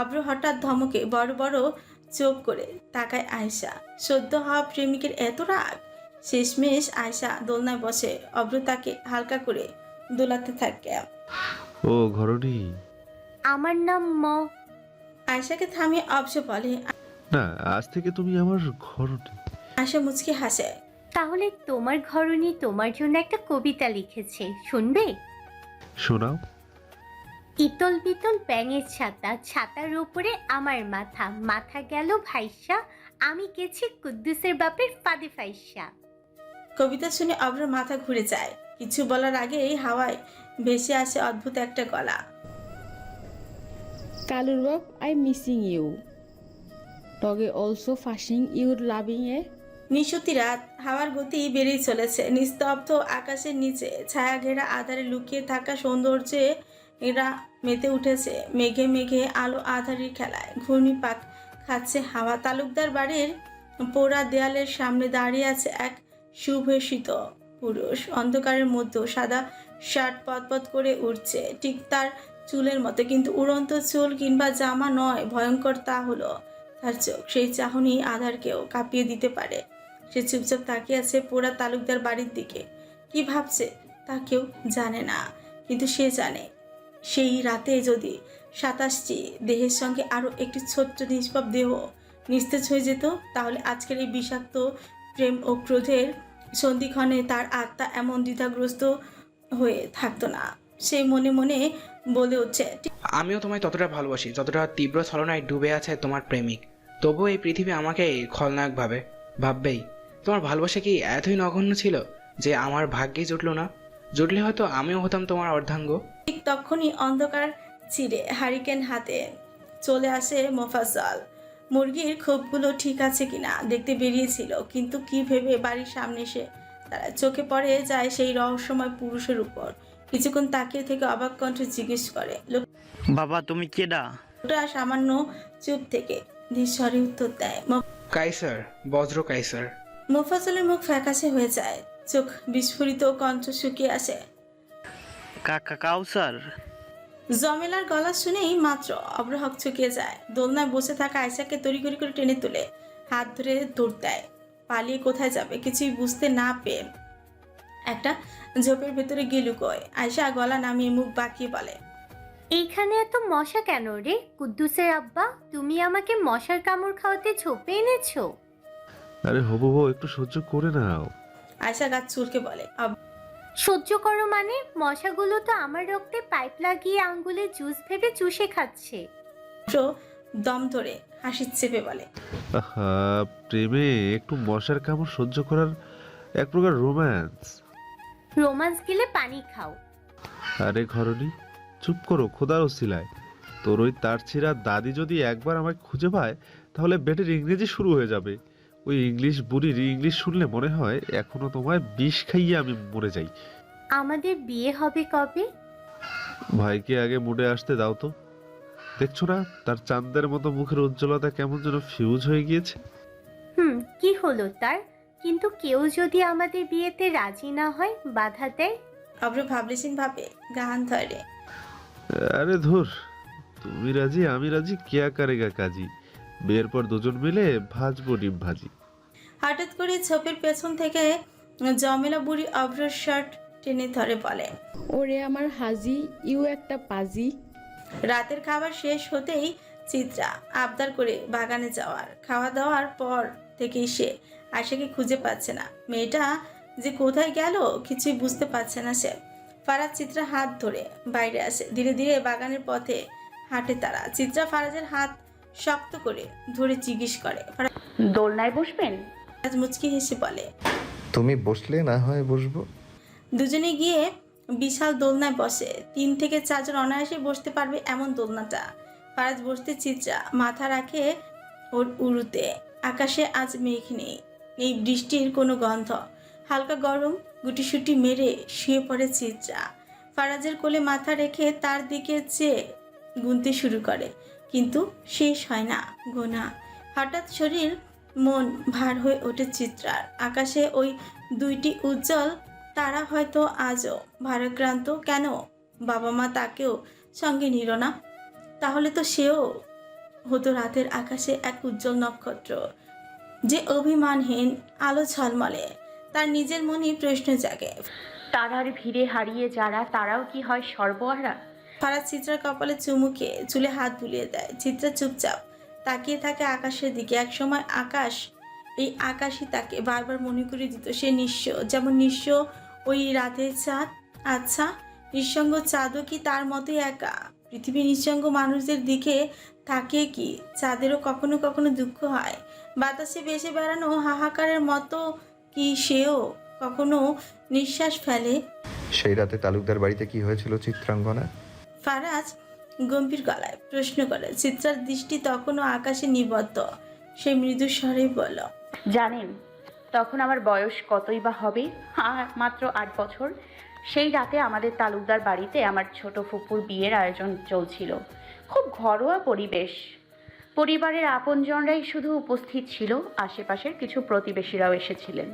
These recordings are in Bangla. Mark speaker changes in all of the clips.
Speaker 1: আব্র হঠাৎ ধমকে বড় বড় চোখ করে তাকায় আয়সা সদ্য হওয়া প্রেমিকের এত রাগ? শেষমেশ আয়সা দোলনায় বসে অব্র তাকে হালকা করে দোলাতে থাকে।
Speaker 2: ও ঘরণী।
Speaker 3: আমার নাম ম।
Speaker 1: আয়সাকে থামিয়ে অবশ্য বলে
Speaker 2: না আজ থেকে তুমি আমার ঘরণী।
Speaker 1: আয়সা মুচকি হাসে।
Speaker 3: তাহলে তোমার ঘরণী তোমার জন্য একটা কবিতা লিখেছে শুনবে?
Speaker 2: শোনাও।
Speaker 3: ইতল বিতল ব্যাঙের ছাতা ছাতার উপরে আমার মাথা। মাথা গেল ভাইসা আমি গেছি কুদ্দুসের বাপের ফাদে ফাইসা।
Speaker 1: কবিতা শুনে অব্র মাথা ঘুরে যায়। কিছু বলার আগে এই হাওয়ায় ভেসে আসে অদ্ভুত একটা গলা।
Speaker 4: কালুর Bob, I'm missing you. Doggy also fussing you loving a
Speaker 1: নিশুতি রাত হাওয়ার গতি বেড়েই চলেছে। নিস্তব্ধ আকাশের নিচে ছায়া ঘেরা আধারে লুকিয়ে থাকা সৌন্দর্যে এরা মেতে উঠেছে। মেঘে মেঘে আলো আধারের খেলায় ঘূর্ণিপাক খাচ্ছে হাওয়া। তালুকদার বাড়ির পোড়া দেয়ালের সামনে দাঁড়িয়ে আছে এক সুভেষিত পুরুষ। অন্ধকারের মধ্যেও সাদা শার্ট পতপত করে উঠছে ঠিক তার চুলের মতো, কিন্তু উড়ন্ত চুল কিংবা জামা নয়, ভয়ঙ্কর তা হলো তার চোখ। সেই চাহনি আধারকেও কাঁপিয়ে দিতে পারে। সে চুপচাপ তাকিয়ে আছে পোড়া তালুকদার বাড়ির দিকে। কি ভাবছে তা কেউ জানে না, কিন্তু সে জানে সেই রাতে যদি সাতাশটি দেহের সঙ্গে আরও একটি ছোট্ট নিষ্পাপ দেহ নিস্তেজ হয়ে যেত, তাহলে আজকের এই বিষাক্ত প্রেম ও ক্রোধের সন্ধিক্ষণে তার আত্মা এমন দ্বিধাগ্রস্ত হয়ে থাকতো না। সে মনে মনে বলে উঠছে
Speaker 5: আমিও তোমায় ততটা ভালোবাসি, যতটা তীব্র ছলনায় ডুবে আছে তোমার প্রেমিক। তবুও এই পৃথিবী আমাকে খলনায়ক ভাবে, ভাববেই। তোমার ভালোবাসা কি এতই নগণ্য ছিল যে আমার ভাগ্যে জুটলো না? জুটলে হয়তো আমিও হতাম তোমার অর্ধাঙ্গ।
Speaker 1: ঠিক তখনই অন্ধকার চিরে হারিকেন হাতে চলে আসে মোফাজ্জল। মুরগির খোপগুলো ঠিক আছে কিনা দেখতে বেরিয়েছিল কিন্তু কি ভেবে বাড়ির সামনে এসে তারা চোখে পড়ে যায় সেই রহস্যময় পুরুষের উপর। কিছুক্ষণ তাকিয়ে থেকে অবাক কণ্ঠে জিজ্ঞেস করে
Speaker 6: বাবা তুমি কেডা?
Speaker 1: ওটা সামান্য চুপ থেকে ধীরস্বরে উত্তর দেয় মো-
Speaker 5: কাইসার বজ্র কাইসার।
Speaker 1: মোফাজ্জলের মুখ ফ্যাকাশে হয়ে যায়। চোখ বিস্ফোরিত কণ্ঠ শুকিয়ে আসে।
Speaker 6: কাকা কাউসার
Speaker 1: জমেলার গলা শুনেই মাত্র অব্রহক চুকিয়ে যায়। দোলনায় বসে থাকা আয়সাকে তড়িঘড়ি করে টেনে তুলে হাত ধরে দৌড় দেয়। পালিয়ে কোথায় যাবে কিছুই বুঝতে না পেয়ে একটা ঝোপের ভেতরে গিয়ে লুকোয়। আয়সা গলা নামিয়ে মুখ বাঁকিয়ে বলে
Speaker 3: এইখানে এত মশা কেন রে? কুদ্দুসের আব্বা তুমি আমাকে মশার কামড় খাওয়াতে ঝোপে এনেছো?
Speaker 2: আরে হবু বউ একটু সহ্য করে নাও।
Speaker 1: আয়সা গাছ চুলকে বলে
Speaker 3: সহ্য করো মানে মশাগুলো তো আমার রক্তে পাইপ লাগিয়ে আঙ্গুলে জুস ভেবে চুষে খাচ্ছে।
Speaker 1: দম ধরে হাসি চেপে বলে
Speaker 2: আহা প্রেমে একটু মশার কামড় সহ্য করার এক প্রকার রোম্যান্স।
Speaker 3: রোমান্স গিলে পানি খাও।
Speaker 2: আরে ঘরণী চুপ করো খোদার ওসিলায়। তোর ওই তার ছিঁড়া দাদি যদি একবার আমায় খুঁজে পায় তাহলে বেটের ইংরেজি শুরু হয়ে যাবে। ওই ইংলিশ বুড়ির ইংলিশ শুনলে মনে হয় এখনও তোমায় বিষ খাইয়ে আমি মরে যাই।
Speaker 3: আমাদের বিয়ে হবে কবে?
Speaker 2: ভাইকে আগে মুডে আসতে দাও তো। দেখছ না তার চাঁদের মতো মুখের উজ্জ্বলতা কেমন যেন ফিউজ হয়ে গিয়েছে।
Speaker 3: হুম কি হলো তার? কিন্তু কেউ যদি আমাদের বিয়েতে রাজি না হয় বাধা দেয়?
Speaker 1: অব্র ভাবলেছেন ভাবে গান ধরে।
Speaker 2: আরে ধুর তুমি রাজি আমি রাজি কেয়া কারেগা কাজী? বিয়ের পর দুজন মিলে ভাজবো ডিম ভাজি।
Speaker 1: হঠাৎ করে ছোপের পেছন থেকে জমেলা বুড়ি অব্রর শার্ট টেনে ধরে বলে
Speaker 4: ওরে আমার হাজি ইউ একটা পাজি।
Speaker 1: রাতের খাবার শেষ হতেই চিত্রা আবদার করে বাগানে যাওয়ার। খাওয়া দাওয়ার পর থেকেই সে আশাকে খুঁজে পাচ্ছে না। মেয়েটা যে কোথায় গেল কিছুই বুঝতে পারছে না সে। ফারাজ চিত্রা হাত ধরে বাইরে আসে। ধীরে ধীরে বাগানের পথে হাঁটে তারা। চিত্রা ফারাজের হাত শক্ত করে ধরে জিজ্ঞেস করে।
Speaker 7: দোলনায় বসবেন?
Speaker 1: ফারাজ মুচকি হেসে বলে
Speaker 8: তুমি বসলে না হয় বসবো?
Speaker 1: দুজনে গিয়ে বিশাল দোলনায় বসে। তিন থেকে চারজন অনায়াসে বসতে পারবে এমন দোলনাটা। ফারাজ বসতে চিত্রা মাথা রাখে ওর উড়ুতে আকাশে আজ মেঘ নেই এই বৃষ্টির কোনো গন্ধ। হালকা গরম গুটিসুটি মেরে শুয়ে পড়ে চিত্রা ফারাজের কোলে মাথা রেখে তার দিকে চেয়ে গুনতে শুরু করে। কিন্তু শেষ হয় না। গোনা, হঠাৎ শরীর, মন ভার হয়ে ওঠে চিত্রার। আকাশে ওই দুইটি উজ্জ্বল তারা হয়তো আজও ভারাক্রান্ত কেন? বাবা মা তাকেও সঙ্গে নিল না। তাহলে তো সেও হতো রাতের আকাশে এক উজ্জ্বল নক্ষত্র, যে অভিমানহীন, আলো ঝলমলে। তার নিজের মনেই প্রশ্ন জাগে।
Speaker 7: তারার ভিড়ে হারিয়ে যারা, তারাও কি হয় সর্বহারা?
Speaker 1: ফারাজ চিত্রার কপালে চুমুকে, চুলে হাত বুলিয়ে দেয়। চিত্রা চুপচাপ তাকিয়ে থাকে আকাশের দিকে। একসময় আকাশ, এই আকাশই তাকে বারবার মনে করে দিত, সে নিঃস্ব। যেমন নিঃস্ব ওই রাতের চাঁদ। আচ্ছা নিঃসঙ্গ চাঁদও কি তার মতোই একা? পৃথিবী নিঃসঙ্গ মানুষদের দিকে থাকে কি? চাঁদেরও কখনো কখনো দুঃখ হয়। বাতাসে ভেসে বেড়ানো হাহাকারের মতো কি সেও কখনো নিঃশ্বাস ফেলে?
Speaker 8: সেই রাতে তালুকদার বাড়িতে কি হয়েছিল চিত্রাঙ্গনা
Speaker 1: ফারাজ গম্ভীর গলায় প্রশ্ন করে, চিত্রার দৃষ্টি তখনও আকাশে নিবদ্ধ? সে মৃদু স্বরে বলল,
Speaker 7: জানেন, তখন আমার বয়স কতই বা হবে? হ্যাঁ মাত্র আট বছর। সেই রাতে আমাদের তালুকদার বাড়িতে আমার ছোট ফুপুর বিয়ের আয়োজন চলছিল। খুব ঘরোয়া পরিবেশ। পরিবারের আপনজনরাই শুধু উপস্থিত ছিল, আশেপাশের কিছু প্রতিবেশীরাও এসেছিলেন।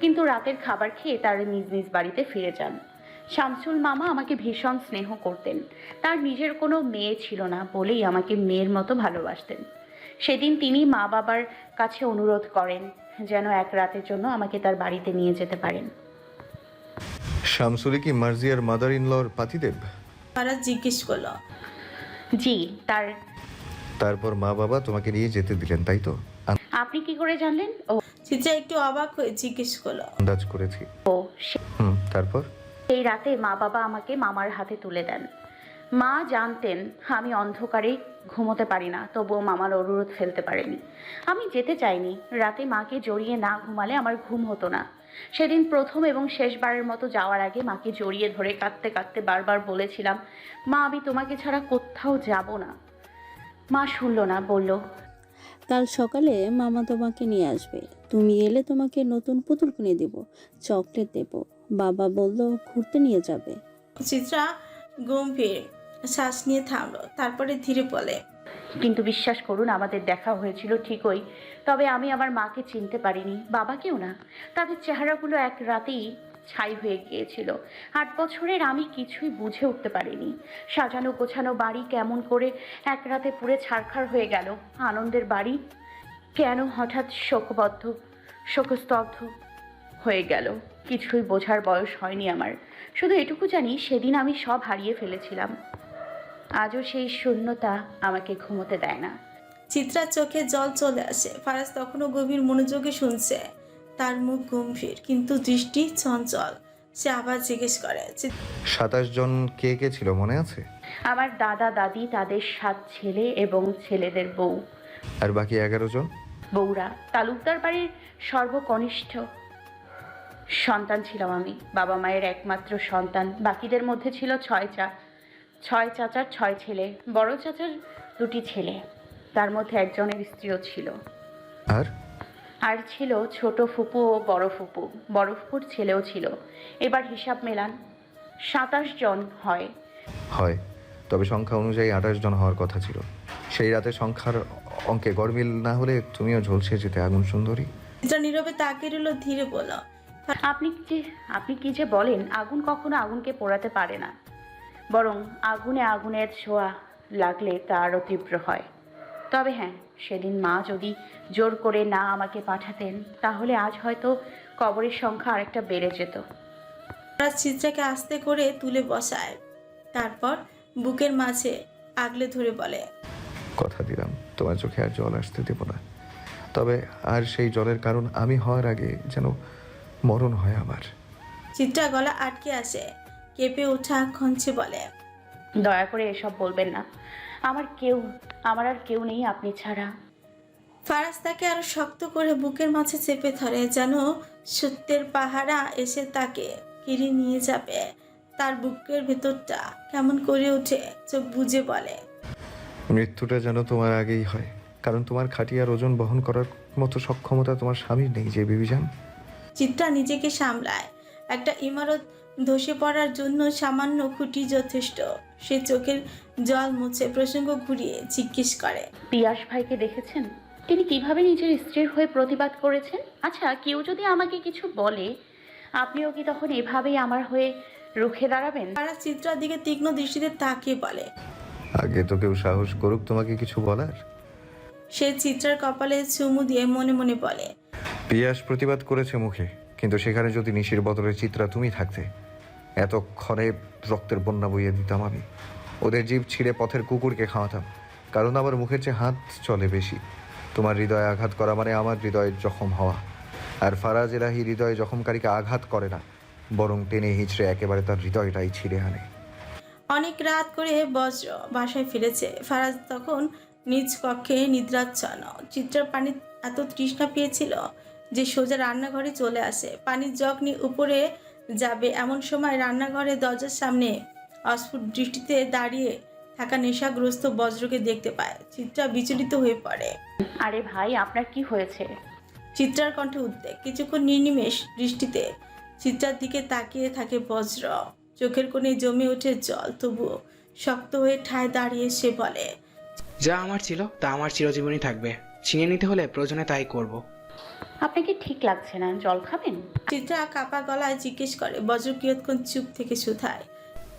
Speaker 7: কিন্তু রাতের খাবার খেয়ে তারা নিজ নিজ বাড়িতে ফিরে যান। শামসুল মামা আমাকে ভীষণ স্নেহ করতেন। তার নিজের কোনো মেয়ে ছিল না বলেই আমাকে মেয়ের মতো ভালোবাসতেন। সেদিন তিনি মা বাবার কাছে অনুরোধ করেন যেন এক রাতের জন্য আমাকে তার বাড়িতে নিয়ে যেতে পারেন।
Speaker 8: শামসুলি কি মার্জিয়ার মাদার ইন লর পাতিদেব?
Speaker 1: ফারাজ জিজ্ঞেস করল।
Speaker 7: জি তার
Speaker 8: তারপর মা বাবা তোমাকে নিয়ে যেতে দিলেন তাই তো?
Speaker 7: আপনি কি করে জানলেন? ও
Speaker 1: চিত্রা একটু অবাক হয়ে জিজ্ঞেস করল।
Speaker 8: আন্দাজ করেছি।
Speaker 7: ও সে-
Speaker 8: হুম তারপর?
Speaker 7: সেই রাতে মা বাবা আমাকে মামার হাতে তুলে দেন। মা জানতেন আমি অন্ধকারে ঘুমোতে পারি না, তবুও মামার অনুরোধ ফেলতে পারেনি। আমি যেতে চাইনি, রাতে মাকে জড়িয়ে না ঘুমালে আমার ঘুম হতো না। সেদিন প্রথম এবং শেষবারের মতো যাওয়ার আগে মাকে জড়িয়ে ধরে কাঁদতে কাঁদতে বারবার বলেছিলাম, মা, আমি তোমাকে ছাড়া কোথাও যাব না। মা শুনল না, বলল
Speaker 9: কাল সকালে মামা তোমাকে নিয়ে আসবে। তুমি এলে তোমাকে নতুন পুতুল কিনে দেব চকলেট দেব। বাবা বলল ঘুরতে নিয়ে যাবে।
Speaker 1: চিত্রা গম্ভীর শ্বাস নিয়ে থামলো তারপরে ধীরে বলে
Speaker 7: কিন্তু বিশ্বাস করুন আমাদের দেখা হয়েছিল ঠিকই তবে আমি আমার মাকে চিনতে পারিনি বাবাকেও না। তাদের চেহারাগুলো এক রাতেই ছাই হয়ে গিয়েছিল। আট বছরের আমি কিছুই বুঝে উঠতে পারিনি। সাজানো গোছানো বাড়ি কেমন করে এক রাতে পুড়ে ছারখার হয়ে গেল। আনন্দের বাড়ি কেন হঠাৎ শোকবদ্ধ, শোকস্তব্ধ হয়ে গেল? কিছুই বোঝার বয়স হয়নি আমার। শুধু এটুকু জানি, সেদিন আমি সব হারিয়ে ফেলেছিলাম। আজও সেই শূন্যতা আমাকে ঘুমোতে দেয় না।
Speaker 1: চিত্রার চোখে জল চলে আসে। ফারাজ তখনও গভীর মনোযোগে শুনছে। তার মুখ গম্ভীর কিন্তু দৃষ্টি চঞ্চল। সে আবার জিজ্ঞেস করে "চিত-
Speaker 8: সাতাশ জন কে কে ছিল মনে আছে?
Speaker 7: আমার দাদা দাদি তাদের সাত ছেলে এবং ছেলেদের বউ।
Speaker 8: আর বাকি এগারো জন?
Speaker 7: বউরা। তালুকদার বাড়ির সর্বকনিষ্ঠ সন্তান ছিলাম আমি। বাবা মায়ের একমাত্র সন্তান। বাকিদের মধ্যে ছিল ছয় চা ছয় চাচার ছয় ছেলে। বড় চাচার দুটি ছেলে। তার মধ্যে একজনের স্ত্রীও ছিল।
Speaker 8: আর?
Speaker 7: আর ছিল ছোট ফুপু ও বড় ফুপু। বড় ফুপুর ছেলেও ছিল। এবার হিসাব মেলান। সাতাশ জন হয়।
Speaker 8: হয় তবে সংখ্যা অনুযায়ী আঠাশ জন হওয়ার কথা ছিল। সেই রাতে সংখ্যার অঙ্কে গড়মিল না হলে তুমিও ঝলসে যেতে আগুন সুন্দরী।
Speaker 1: চিত্রা নীরবে তাকিয়ে রইল ধীরে বলল
Speaker 7: আপনি যে আপনি কি যে বলেন আগুন কখনো আগুনকে পোড়াতে পারে না। বরং আগুনে আগুনের ছোঁয়া লাগলে তা আরও তীব্র হয়। তবে হ্যাঁ সেদিন মা যদি জোর করে না আমাকে পাঠাতেন তাহলে আজ হয়তো কবরের সংখ্যা আরেকটা বেড়ে যেত।
Speaker 1: ফারাজ চিত্রাকে আস্তে করে তুলে বসায়। তারপর বুকের মাঝে আগলে ধরে বলে
Speaker 8: কথা দিলাম তোমার চোখে আর জল আসতে দেব না। তবে আর সেই জলের কারণ আমি হওয়ার আগে যেন মরণ হয় আমার।
Speaker 1: চিত্রা গলা আটকে আসে কেঁপে ওঠা খঞ্চে বলে
Speaker 7: দয়া করে এসব বলবেন না। আমার কেউ আমার আর কেউ নেই আপনি ছাড়া।
Speaker 1: ফারাজ তাকে আরও শক্ত করে বুকের মাঝে চেপে ধরে যেন সত্যের পাহারা এসে তাকে কিনে নিয়ে যাবে। তার বুকের ভেতরটা কেমন করে ওঠে চোখ বুঝে বলে।
Speaker 8: মৃত্যুটা যেন তোমার আগেই হয় কারণ তোমার খাটিয়ার ওজন বহন করার মতো সক্ষমতা তোমার স্বামীর নেই যে বিবিজান?
Speaker 1: চিত্রা নিজেকে সামলায়। একটা ইমারত ধসে পড়ার জন্য সামান্য খুঁটি যথেষ্ট। সে চোখের জল মুছে প্রসঙ্গ ঘুরিয়ে জিজ্ঞেস করে
Speaker 7: পিয়াস ভাইকে দেখেছেন? তিনি কীভাবে নিজের স্ত্রীর হয়ে প্রতিবাদ করেছেন? আচ্ছা কেউ যদি আমাকে কিছু বলে আপনিও কি তখন এভাবেই আমার হয়ে রুখে দাঁড়াবেন?
Speaker 1: তারা চিত্রার দিকে তীক্ষ্ণ দৃষ্টিতে তাকিয়ে বলে
Speaker 8: আগে তো কেউ সাহস করুক তোমাকে কিছু বলার।
Speaker 1: সে চিত্রার কপালে চুমু দিয়ে মনে মনে বলে
Speaker 8: পিয়াস প্রতিবাদ করেছে মুখে কিন্তু সেখানে যদি নিশির বদলে চিত্রা তুমি থাকতে এতক্ষণে রক্তের বন্যা বইয়ে দিতাম আমি। ওদের জীব ছিঁড়ে পথের কুকুরকে খাওয়াতাম, কারণ আমার মুখের চেয়ে হাত চলে বেশি। তোমার হৃদয়ে আঘাত করা মানে আমার হৃদয়ের জখম হওয়া। আর ফারাজ এলাহি হৃদয়ে জখমকারীকে আঘাত করে না, বরং টেনে হিঁচড়ে একেবারে তার হৃদয়টাই ছিঁড়ে আনে।
Speaker 1: অনেক রাত করে বজ্র বাসায় ফিরেছে। ফারাজ তখন নিজ কক্ষে নিদ্রাচ্ছন্ন। চিত্রার পানি এত তৃষ্ণা পেয়েছিল যে সোজা রান্নাঘরে চলে আসে। পানির জগ উপরে যাবে। এমন সময় রান্নাঘরের দরজার সামনে অস্ফুট দৃষ্টিতে দাঁড়িয়ে থাকা নেশাগ্রস্ত বজ্রকে দেখতে পায়। চিত্রা বিচলিত হয়ে পড়ে।
Speaker 7: আরে ভাই আপনার কি হয়েছে?
Speaker 1: চিত্রার কণ্ঠে উদ্বেগ। কিছুক্ষণ নির্নিমেষ দৃষ্টিতে চিত্রার দিকে তাকিয়ে থাকে বজ্র। চোখের কোণে জমে ওঠে জল তবুও শক্ত হয়ে ঠায় দাঁড়িয়ে সে বলে
Speaker 5: যা আমার ছিল তা আমার চিরজীবনই থাকবে। ছিনিয়ে নিতে হলে প্রয়োজনে তাই করব।
Speaker 7: আপনাকে ঠিক লাগছে না জল খাবেন?
Speaker 1: চিত্রা কাপা গলায় জিজ্ঞেস করে বজ্র কিয়ৎক্ষণ চুপ থেকে শুধায়।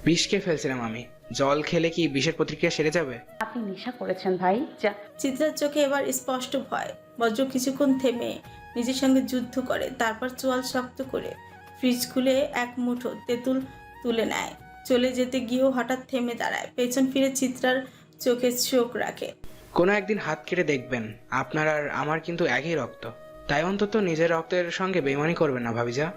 Speaker 5: বিষ খেয়ে ফেলছিলাম আমি। জল খেলে কি বিষের প্রতিক্রিয়া সেরে যাবে?
Speaker 7: আপনি নেশা করেছেন ভাই যা
Speaker 1: চিত্রার চোখে এবার স্পষ্ট ভয়। বজ্র কিছুক্ষণ থেমে নিজের সঙ্গে যুদ্ধ করে তারপর চোয়াল শক্ত করে ফ্রিজ খুলে এক মুঠো তেঁতুল তুলে নেয়। চলে যেতে গিয়েও হঠাৎ থেমে দাঁড়ায়। পেছন ফিরে চিত্রার চোখে চোখ রাখে।
Speaker 5: কোনো একদিন হাত কেটে দেখবেন। আপনার আর আমার কিন্তু একই রক্ত। তাই অন্তত নিজের রক্তের সঙ্গে বেমানি করবে না, ভাবিজা।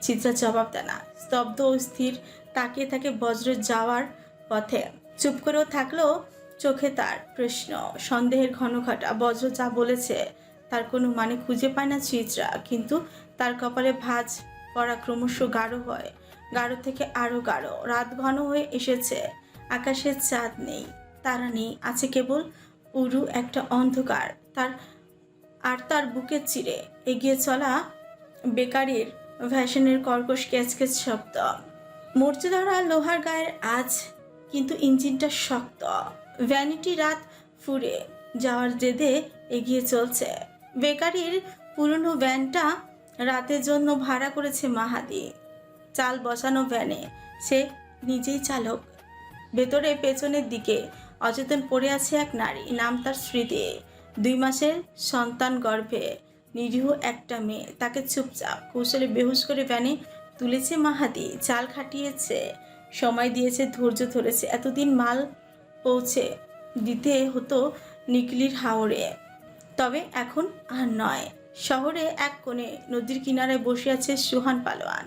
Speaker 1: চিত্রা জবাব দেয় না। স্তব্ধ ও স্থির তাকিয়ে থাকে বজ্র যাওয়ার পথে। চুপ করেও থাকলেও চোখে তার প্রশ্ন, সন্দেহের ঘন ঘটা বজ্র যা বলেছে, তার কোনো মানে খুঁজে পায় না চিত্রা। কিন্তু তার কপালে ভাঁজ পড়া ক্রমশ গাঢ় হয়। গাঢ় থেকে আরও গাঢ়। রাত ঘন হয়ে এসেছে। আকাশের চাঁদ নেই, তারা নেই। আছে কেবল উরু একটা অন্ধকার। তার আর তার বুকের চিরে এগিয়ে চলা বেকারির ফ্যাশনের কর্কশ ক্যাচকেচ শব্দ। মরচে ধরা লোহার গায়ের আজ কিন্তু ইঞ্জিনটা শক্ত। ভ্যানিটি রাত ফুরে যাওয়ার জেদে এগিয়ে চলছে। বেকারির পুরনো ভ্যানটা রাতের জন্য ভাড়া করেছে মাহাদি। চাল বসানো ভ্যানে সে নিজেই চালক। ভেতরে পেছনের দিকে অচেতন পড়ে আছে এক নারী, নাম তার স্মৃতি। দুই মাসের সন্তান গর্ভে নিরীহ একটা মেয়ে। তাকে চুপচাপ, কৌশলে বেহুশ করে ভ্যানে তুলেছে মাহাদি। চাল খাটিয়েছে, সময় দিয়েছে, ধৈর্য ধরেছে। এতদিন মাল পৌঁছে দিতে হতো নিকলির হাওড়ে তবে এখন আর নয়। শহরে এক কোণে নদীর কিনারায় বসে আছে সুহান পালোয়ান।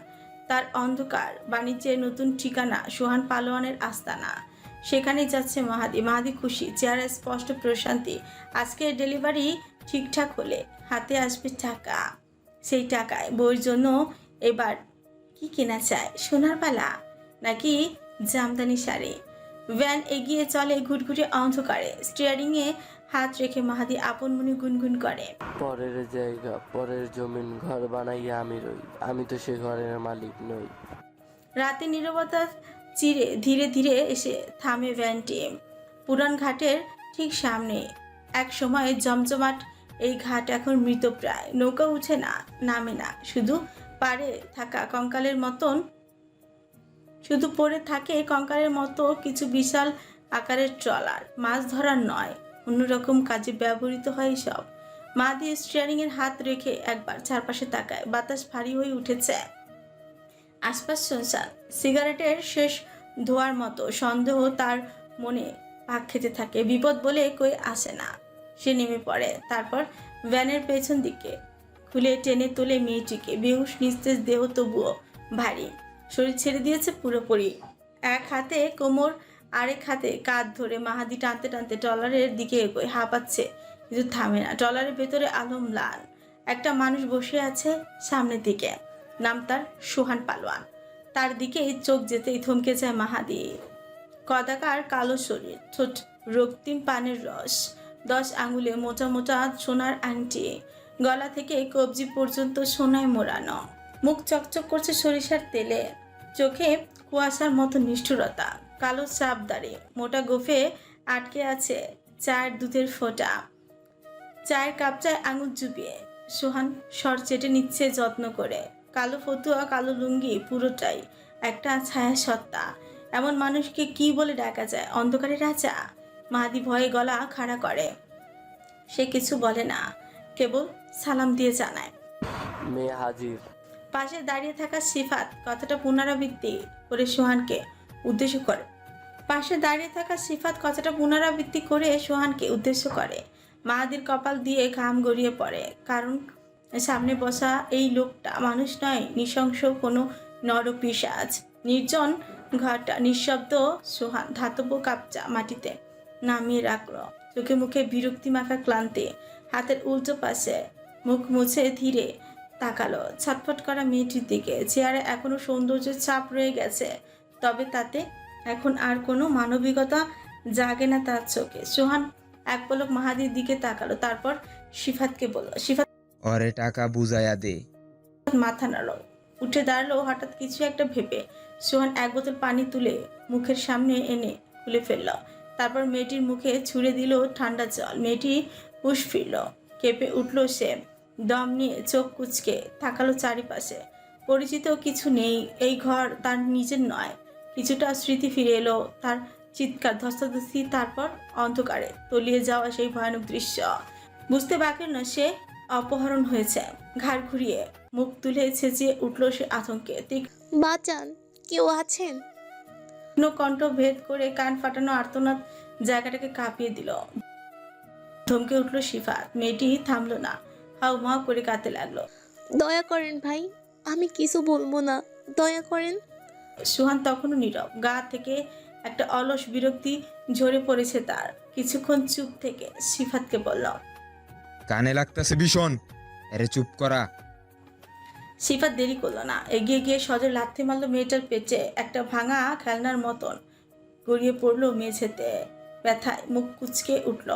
Speaker 1: তার অন্ধকার বাণিজ্যের নতুন ঠিকানা সুহান পালোয়ানের আস্তানা। সেখানে যাচ্ছে মাহাদি। মাহাদি খুশি চেহারা স্পষ্ট প্রশান্তি। আজকে ডেলিভারি ঠিকঠাক হলে হাতে আসবে টাকা। সেই টাকায় বইয়ের জন্য এবার কি কেনা চায় সোনার পালা নাকি জামদানি শাড়ি? ভ্যান এগিয়ে চলে ঘুটঘুটে অন্ধকারে। স্টিয়ারিংয়ে হাত রেখে মাহাদি আপন মনে গুনগুন করে।
Speaker 10: পরের জায়গা পরের জমিন ঘর বানাইয়া আমি রই। আমি তো সে ঘরের মালিক নই।
Speaker 1: রাতে নীরবতা চিরে ধীরে ধীরে এসে থামে ভ্যানটি। পুরান ঘাটের ঠিক সামনে। এক সময় জমজমাট, এই ঘাট এখন মৃতপ্রায় নৌকা উঠে না, নামে না। শুধু পারে থাকা কঙ্কালের মতন, শুধু পড়ে থাকে কঙ্কালের মতো কিছু বিশাল আকারের ট্রলার। মাছ ধরার নয়, অন্যরকম কাজে ব্যবহৃত হয় সব মা দিয়ে স্টিয়ারিংয়ের হাত রেখে একবার চারপাশে তাকায়। বাতাস ভারী হয়ে উঠেছে। আশপাশ সিগারেটের শেষ ধোয়ার মতো সন্দেহ তার মনে পাক খেতে থাকে। বিপদ বলে কই আসে না। সে নেমে পড়ে, তারপর ভ্যানের পেছন দিকে খুলে টেনে তোলে মেয়েটিকে। বেহুশ নিস্তেজ দেহ তবুও ভারী। শরীর ছেড়ে দিয়েছে পুরোপুরি। এক হাতে কোমর, আরেক হাতে কাঁধ ধরে মাহাদি টানতে টানতে ট্রলারের দিকে এগোয়। হাঁপাচ্ছে, কিন্তু থামে না। ট্রলারের ভেতরে আলম লাল। একটা মানুষ বসে আছে সামনের দিকে। নাম তার সোহান পালোয়ান। তার দিকে চোখ যেতেই থমকে যায় মাহাদি কদাকার কালো শরীর ছোট রক্তিম পানের রস, দশ আঙুলে মোটা মোটা সোনার আংটি, গলা থেকে কবজি পর্যন্ত সোনায় মোড়ানো, মুখ চকচক করছে সরিষার তেলে, চোখে কুয়াশার মতো নিষ্ঠুরতা, কালো চাপ দাড়ি, মোটা গোফে আটকে আছে চায়ের দুধের ফোঁটা, চায়ের কাপটায় আঙুল চুপিয়ে। সোহান সর চেটে নিচ্ছে যত্ন করে। কালো ফতুয়া কালো লুঙ্গি পুরোটাই একটা ছায়া সত্তা এমন মানুষকে কি বলে ডাকা যায়? অন্ধকারে রাজা? মাহাদি ভয়ে গলা খাড়া করে। সে কিছু বলে না কেবল সালাম দিয়ে জানায়।
Speaker 10: মেয়ে হাজির।
Speaker 1: পাশে দাঁড়িয়ে থাকা সিফাত কথাটা পুনরাবৃত্তি করে সোহানকে উদ্দেশ্য করে। পাশে দাঁড়িয়ে থাকা সিফাত কথাটা পুনরাবৃত্তি করে সোহানকে উদ্দেশ্য করে। মাহাদির কপাল দিয়ে ঘাম গড়িয়ে পড়ে। কারণ সামনে বসা এই লোকটা মানুষ নয়, নৃশংস কোনো নরপিসাজ নির্জন ঘরটা, নিঃশব্দ সোহান, ধাতব কাপচা মাটিতে নামিয়ে রাখল। চোখে মুখে বিরক্তি মাখা ক্লান্তি, হাতের উল্টো পাশে মুখ মুছে ধীরে তাকালো। ছটফট করা মেয়েটির দিকে, চেয়ারে এখনও সৌন্দর্যের ছাপ রয়ে গেছে, তবে তাতে এখন আর কোনো মানবিকতা জাগে না তার চোখে। সোহান এক পলক মাহাদির দিকে তাকালো তারপর সিফাতকে বলল সিফাত
Speaker 11: ওরে টাকা বুঝাইয়া দে।
Speaker 1: মাথা নাড়ল। উঠে দাঁড়াল হঠাৎ কিছু একটা ভেবে সোহান এক বোতল পানি তুলে মুখের সামনে এনে খুলে ফেলল। তারপর মেয়েটির মুখে ছুঁড়ে দিল ঠান্ডা জল। মেয়েটি হুশ ফিরল কেঁপে উঠল সে দম নিয়ে চোখ কুচকে তাকালো চারিপাশে। পরিচিত কিছু নেই এই ঘর তার নিজের নয়। কিছুটা স্মৃতি ফিরে এলো তার চিৎকার ধস্তাধস্তি তারপর অন্ধকারে তলিয়ে যাওয়া সেই ভয়ানক দৃশ্য। বুঝতে বাকি না সে অপহরণ হয়েছে। ঘাড় ঘুরিয়ে মুখ তুলে ছেঁচিয়ে উঠল সে আতঙ্কে।
Speaker 12: বাঁচান কেউ আছেন?
Speaker 1: কণ্ঠ ভেদ করে কান ফাটানো আর্তনাদ জায়গাটাকে কাঁপিয়ে দিল। ধমকে উঠল শিফাত মেয়েটি থামলো না। হাউ মাউ করে কাঁদতে লাগল।
Speaker 12: দয়া করেন ভাই আমি কিছু বলব না দয়া করেন।
Speaker 1: সুহান তখনও নীরব গা থেকে একটা অলস বিরক্তি ঝরে পড়েছে তার। কিছুক্ষণ চুপ থেকে সিফাতকে বলল
Speaker 11: কানে লাগতেছে ভীষণ। আরে চুপ করা।
Speaker 1: সিফাত দেরি করল না। এগিয়ে গিয়ে সজে লাথি মারল মেয়েটার পেটে। একটা ভাঙা খেলনার মতন গড়িয়ে পড়ল মেঝেতে। ব্যথায় মুখ কুচকে উঠল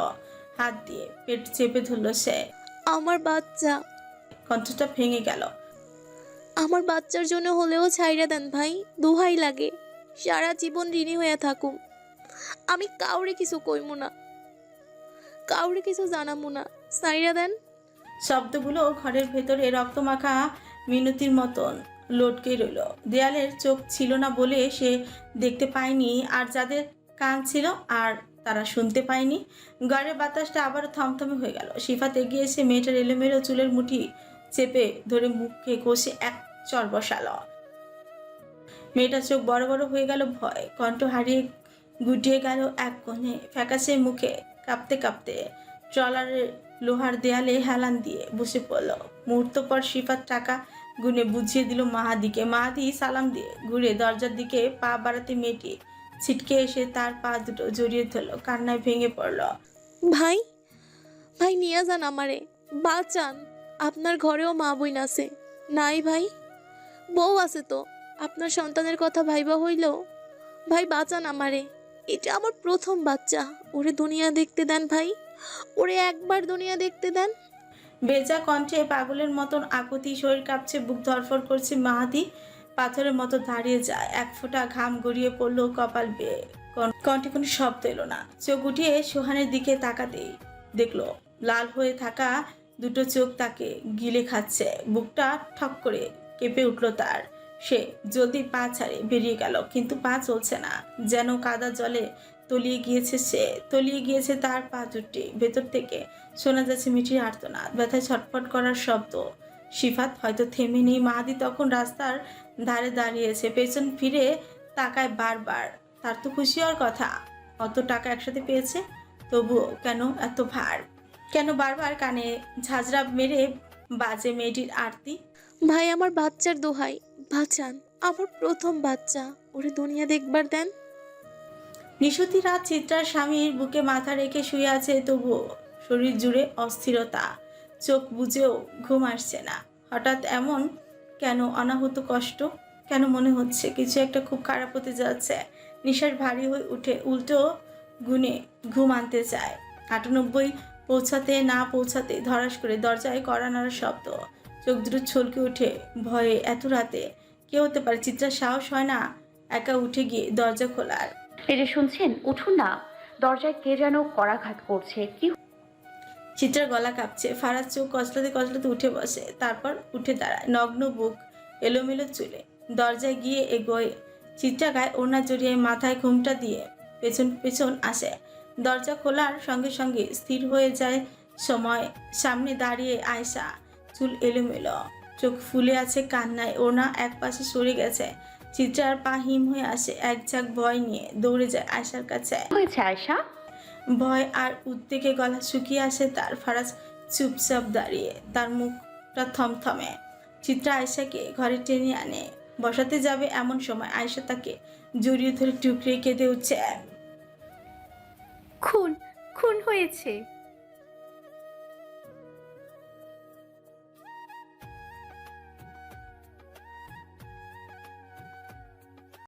Speaker 1: হাত দিয়ে পেট চেপে ধরলো সে।
Speaker 12: আমার বাচ্চা।
Speaker 1: কণ্ঠটা ভেঙে গেল।
Speaker 12: আমার বাচ্চার জন্য হলেও ছাইরা দেন ভাই দোহাই লাগে। সারা জীবন ঋণী হয়ে থাকুম। আমি কাউরে কিছু কইমু না। কাউরে কিছু জানামু না। ছাইরা দেন।
Speaker 1: শব্দগুলো ঘরের ভেতরে রক্তমাখা মিনতির মতন লটকে রইল। দেয়ালের চোখ ছিল না বলে সে দেখতে পায়নি আর যাদের কান ছিল আর তারা শুনতে পায়নি। ঘরের বাতাসটা আবারও থমথমে হয়ে গেল। শিফাত এগিয়ে এসে মেয়েটার এলোমেলো চুলের মুঠি চেপে ধরে মুখে কষে এক চর বসালো মেয়েটার চোখ বড় বড় হয়ে গেল ভয়। কণ্ঠ হারিয়ে গুটিয়ে গেল এক কোণে, ফ্যাকাশে মুখে কাঁপতে কাঁপতে। ট্রলারের লোহার দেয়ালে হেলান দিয়ে বসে পড়ল। মুহূর্ত পর শিফার টাকা গুনে বুঝিয়ে দিল মাহাদিকে। মাহাদি সালাম দিয়ে ঘুরে দরজার দিকে পা বাড়াতে মেয়েটি ছিটকে এসে তার পা দুটো জড়িয়ে ধরলো, কান্নায় ভেঙে পড়ল।
Speaker 12: ভাই ভাই নিয়ে যান আমারে। বাঁচান। আপনার ঘরেও মা বইন আছে। নাই ভাই, বউ আছে তো। আপনার সন্তানের কথা ভাইবা হইল? ভাই, বাঁচান আমারে। এটা আমার প্রথম বাচ্চা। ওরে দুনিয়া দেখতে দেন ভাই। ওরে একবার দুনিয়া দেখতে দেন।
Speaker 1: বেজা কণ্ঠে পাগলের মতন আকুতি শরীর কাঁপছে, বুক ধরফর করছে মাহাদি পাথরের মতো দাঁড়িয়ে যায়। এক ফোঁটা ঘাম গড়িয়ে পড়ল কপাল বেয়ে কণ্ঠে কোনো শব্দ এলো না। চোখ উঠিয়ে সোহানের দিকে তাকাতেই দেখল, লাল হয়ে থাকা দুটো চোখ তাকে গিলে খাচ্ছে। বুকটা ঠক করে কেঁপে উঠল তার। সে জলদি পা ছাড়ে বেরিয়ে গেল, কিন্তু পা চলছে না। যেন কাদা জলে তলিয়ে গিয়েছে সে, তলিয়ে গিয়েছে তার পা দুটি। ভেতর থেকে শোনা যাচ্ছে মিঠির আর্তনাদ, ব্যথায় ছটফট করার শব্দ। শিফাত হয়তো থেমে নেই, মাহাদি তখন রাস্তার ধারে দাঁড়িয়েছে, পেছন ফিরে তাকায় বারবার। তার তো খুশি হওয়ার কথা, অত টাকা একসাথে পেয়েছে, তবুও কেন এত ভার? কেন বারবার কানে ঝাঁঝরা মেরে বাজে মেয়েটির আরতি?
Speaker 12: ভাই, আমার বাচ্চার দোহাই। বাঁচান, আমার প্রথম বাচ্চা। ওরে দুনিয়া দেখবার দেন।
Speaker 1: নিশুতি রাত চিত্রার স্বামীর বুকে মাথা রেখে শুয়ে আছে, তবুও শরীর জুড়ে অস্থিরতা। চোখ বুঝেও ঘুম আসছে না। হঠাৎ এমন কেন অনাহত কষ্ট? কেন মনে হচ্ছে কিছু একটা খুব খারাপ হতে যাচ্ছে? নিঃশ্বাস ভারী হয়ে উঠে উল্টো গুনে ঘুম আনতে চায়। আটানব্বই পৌঁছাতে না পৌঁছাতে ধরাস করে দরজায় কড়া নাড়ার শব্দ। চোখ দুটো ছলকে উঠে ভয়ে এত রাতে কে হতে পারে? চিত্রার সাহস হয় না? একা উঠে গিয়ে দরজা খোলার।
Speaker 7: এই যে শুনছেন উঠুন না। দরজায় কে যেন করাঘাত করছে। কি
Speaker 1: চিত্রার গলা কাঁপছে। ফারাজ চোখ কচলাতে কচলাতে উঠে বসে। তারপর উঠে দাঁড়ায় নগ্ন বুক এলোমেলো চুলে। দরজায় গিয়ে এগোয়। চিত্রা গায়ে ওড়না জড়িয়ে মাথায় ঘুমটা দিয়ে পেছন পেছন আসে। দরজা খোলার সঙ্গে সঙ্গে স্থির হয়ে যায় সময়। সামনে দাঁড়িয়ে আয়সা চুল এলোমেলো। চোখ ফুলে আছে কান্নায় ওনা এক পাশে সরে গেছে। চিত্রার পা হিম হয়ে আসে এক ঝাঁক ভয় নিয়ে দৌড়ে যায় আয়সার কাছে।
Speaker 7: হয়েছে আয়সা
Speaker 1: ভয় আর উদ্বেগে গলা শুকিয়ে আসে তার ফারাজ চুপচাপ দাঁড়িয়ে তার মুখটা থমথমে। চিত্রা আয়সাকে ঘরে টেনে আনে বসাতে যাবে এমন সময় আয়সা তাকে জড়িয়ে ধরে টুকরে কেঁদে উঠছে।
Speaker 3: খুন খুন হয়েছে।